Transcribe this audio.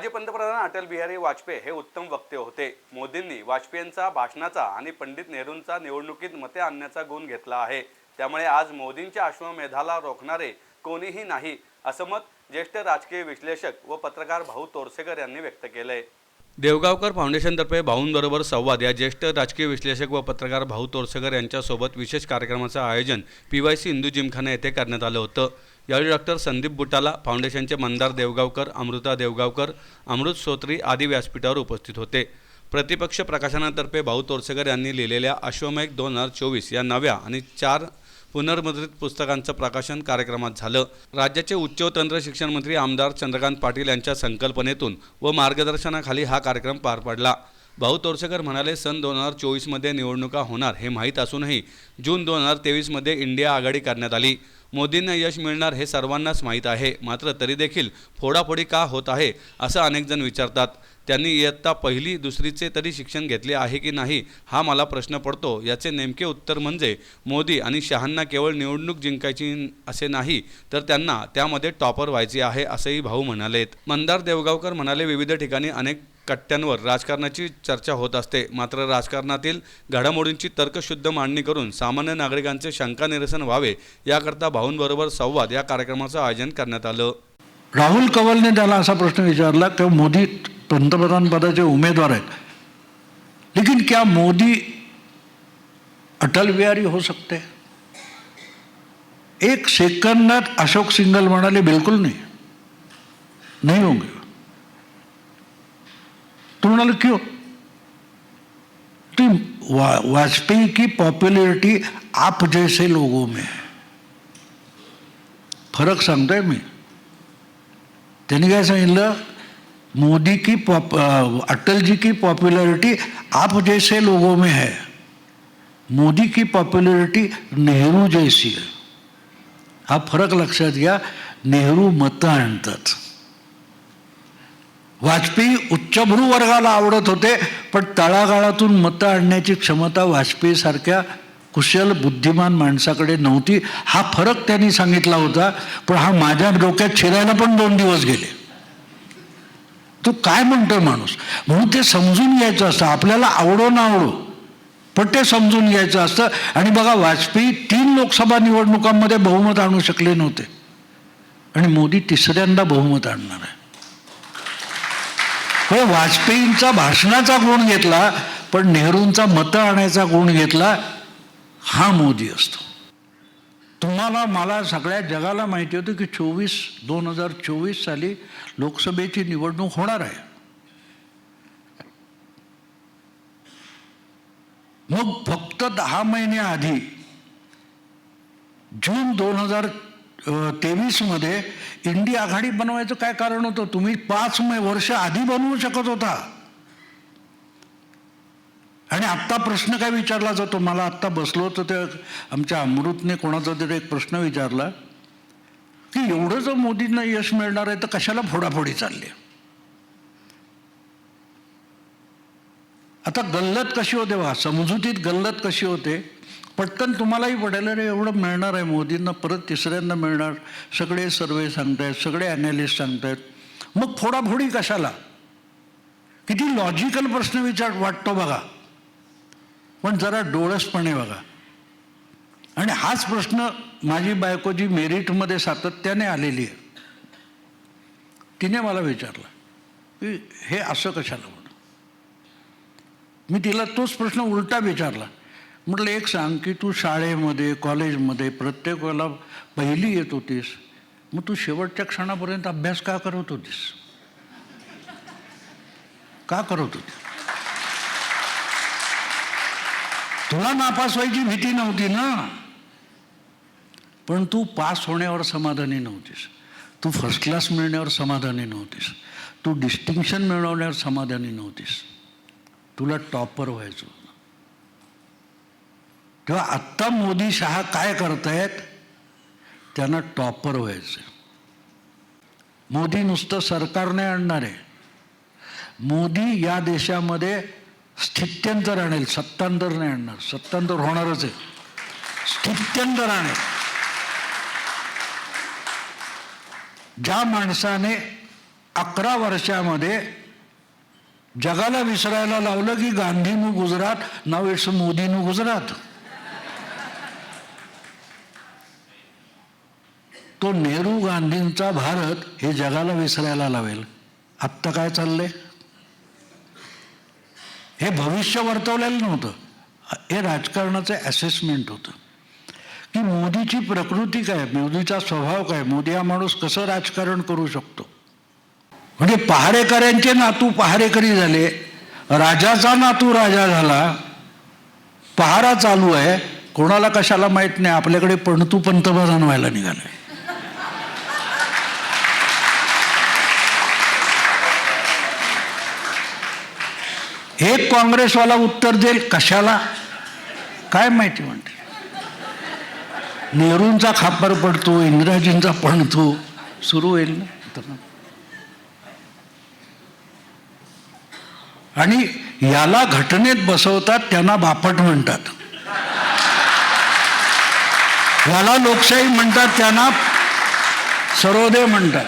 माजी पंतप्रधान अटल बिहारी वाजपेयी हे उत्तम वक्ते होते. मोदींनी वाजपेयींचा भाषणाचा आणि पंडित नेहरूंचा निवडणुकीत मते आणण्याचा गुण घेतला आहे. त्यामुळे आज मोदींच्या अश्वमेधाला रोखणारे कोणीही नाही असं मत ज्येष्ठ राजकीय विश्लेषक व पत्रकार भाऊ तोरसेकर यांनी व्यक्त केलंय. देवगावकर फाउंडेशनतर्फे भाऊंबरोबर संवाद या ज्येष्ठ राजकीय विश्लेषक व पत्रकार भाऊ तोरसेकर यांच्यासोबत विशेष कार्यक्रमाचं आयोजन P Y C Hindu Gymkhana येथे करण्यात आलं होतं. यावेळी डॉक्टर संदीप बुटाला फाउंडेशनचे मंदार देवगावकर अमृता देवगावकर अमृत सोत्री आदी व्यासपीठावर उपस्थित होते. प्रतिपक्ष प्रकाशनातर्फे भाऊ तोरसेकर यांनी लिहिलेल्या अश्वमेघ दोन हजार चोवीस या नव्या आणि चार पुनर्मुद्रित पुस्तकांचं प्रकाशन कार्यक्रमात झालं. राज्याचे उच्च व तंत्र शिक्षण मंत्री आमदार चंद्रकांत पाटील यांच्या संकल्पनेतून व मार्गदर्शनाखाली हा कार्यक्रम पार पडला. भाऊ तोरसेकर म्हणाले सन दोन हजार चोवीसमध्ये निवडणुका होणार हे माहीत असूनही जून दोन हजार तेवीसमध्ये इंडिया आघाडी करण्यात आली. मोदींना यश मिळणार हे सर्वांनाच माहीत आहे. मात्र तरी देखील फोडाफोडी का होत आहे असं अनेकजण विचारतात. त्यांनी इयत्ता पहिली दुसरीचे तरी शिक्षण घेतले आहे की नाही हा मला प्रश्न पडतो. याचे नेमके उत्तर म्हणजे मोदी आणि शहांना केवळ निवडणूक जिंकायची असे नाही तर त्यांना त्यामध्ये टॉपर व्हायचे आहे असंही भाऊ म्हणालेत. मंदार देवगावकर म्हणाले विविध ठिकाणी अनेक कट्ट्यांवर राजकारणाची चर्चा होत असते. मात्र राजकारणातील घडामोडींची तर्कशुद्ध मांडणी करून सामान्य नागरिकांचे शंका निरसन व्हावे याकरता भाऊंबरोबर संवाद या कार्यक्रमाचं आयोजन करण्यात आलं. राहुल कंवलने त्याला असा प्रश्न विचारला की मोदी पंतप्रधान पदाचे उमेदवार आहेत. लेकिन क्या मोदी अटल बिहारी हो सकते? एक सेकंदात अशोक सिंगल म्हणाले बिलकुल नाही. नहीं होंगे क्यों तो वाजपेयी की पॉप्युलरिटी आप जैसे लोगों में है। फरक सांगतोय मी। त्यांनी काय सांगितलं मोदी की अटल जी की पॉप्युलरिटी आप जैसे लोगों में है। मोदी की पॉप्युलरिटी नेहरू जैसी है। हा फरक लक्षात घ्या नेहरू मतं आणतात वाजपेयी उच्चभ्रू वर्गाला आवडत होते पण तळागाळातून मतं आणण्याची क्षमता वाजपेयीसारख्या कुशल बुद्धिमान माणसाकडे नव्हती. हा फरक त्यांनी सांगितला होता पण हा माझ्या डोक्यात शिरायला पण दोन दिवस गेले. तो काय म्हणतोय माणूस? म्हणून ते समजून घ्यायचं असतं. आपल्याला आवडो ना आवडो पण ते समजून घ्यायचं असतं. आणि बघा वाजपेयी तीन लोकसभा निवडणुकांमध्ये बहुमत आणू शकले नव्हते. आणि मोदी तिसऱ्यांदा बहुमत आणणार आहे. होय वाजपेयींचा भाषणाचा गुण घेतला पण नेहरूंचा मतं आणायचा गुण घेतला हा मोदी असतो. तुम्हाला मला सगळ्या जगाला माहिती होतं की चोवीस दोन हजार चोवीस साली लोकसभेची निवडणूक होणार आहे. मग फक्त दहा महिन्याआधी जून दोन हजार तेवीसमध्ये इंडिया आघाडी बनवायचं काय कारण होतं? तुम्ही पाच वर्ष आधी बनवू शकत होता. आणि आत्ता प्रश्न काय विचारला जातो? मला आत्ता बसलो तर ते आमच्या अमृतने कोणाचा तरी एक प्रश्न विचारला की एवढं जर मोदींना यश मिळणार आहे तर कशाला फोडाफोडी चालली? आता गल्लत कशी होते वा समजुतीत गल्लत कशी होते? पटकन तुम्हालाही पडेल रे एवढं मिळणार आहे मोदींना परत तिसऱ्यांदा मिळणार. सगळे सर्वे सांगतायत सगळे ॲनालिस्ट सांगतायत. मग फोडाफोडी कशाला? किती लॉजिकल प्रश्न विचार वाटतो बघा. पण जरा डोळसपणे बघा. आणि हाच प्रश्न माझी बायको जी मेरिटमध्ये सातत्याने आलेली आहे. तिने मला विचारला की हे असं कशाला म्हणून? मी तिला तोच प्रश्न उलटा विचारला म्हटलं एक सांग की तू शाळेमध्ये कॉलेजमध्ये प्रत्येक वेळेला पहिली येत होतीस. मग तू शेवटच्या क्षणापर्यंत अभ्यास का करत होतीस? का करत होती तुला नापास व्हायची भीती नव्हती ना? पण तू पास होण्यावर समाधानी नव्हतीस. तू फर्स्ट क्लास मिळण्यावर समाधानी नव्हतीस. तू डिस्टिंक्शन मिळवण्यावर समाधानी नव्हतीस. तुला टॉपर व्हायचं किंवा आत्ता मोदी शहा काय करतायत? त्यांना टॉपर व्हायचं मोदी नुसतं सरकार नाही आणणार आहे. मोदी या देशामध्ये स्थित्यंतर आणेल सत्तांतर नाही आणणार. सत्तांतर होणारच आहे. स्थित्यंतर आणेल. ज्या माणसाने अकरा वर्षामध्ये जगाला विसरायला लावलं की गांधीनं गुजरात नाव इट्स मोदीनं गुजरात. तो नेहरू गांधींचा भारत हे जगाला विसरायला लावेल. आत्ता काय चाललंय? हे भविष्य वर्तवलेलं नव्हतं. हे राजकारणाचं असेसमेंट होतं. की मोदीची प्रकृती काय? मोदीचा स्वभाव काय? मोदी हा माणूस कसं राजकारण करू शकतो? म्हणजे पहारेकऱ्यांचे नातू पहारेकरी झाले राजाचा नातू राजा झाला पहारा चालू आहे. कोणाला कशाला माहीत नाही. आपल्याकडे पणतू पंतप्रधान व्हायला निघालाय. हे काँग्रेसवाला उत्तर देईल कशाला? काय माहिती म्हणते? नेहरूंचा खापर पडतो इंदिराजींचा पडतो सुरू होईल ना? आणि याला घटनेत बसवतात त्यांना बापट म्हणतात. याला लोकशाही म्हणतात त्यांना सर्वोदय म्हणतात.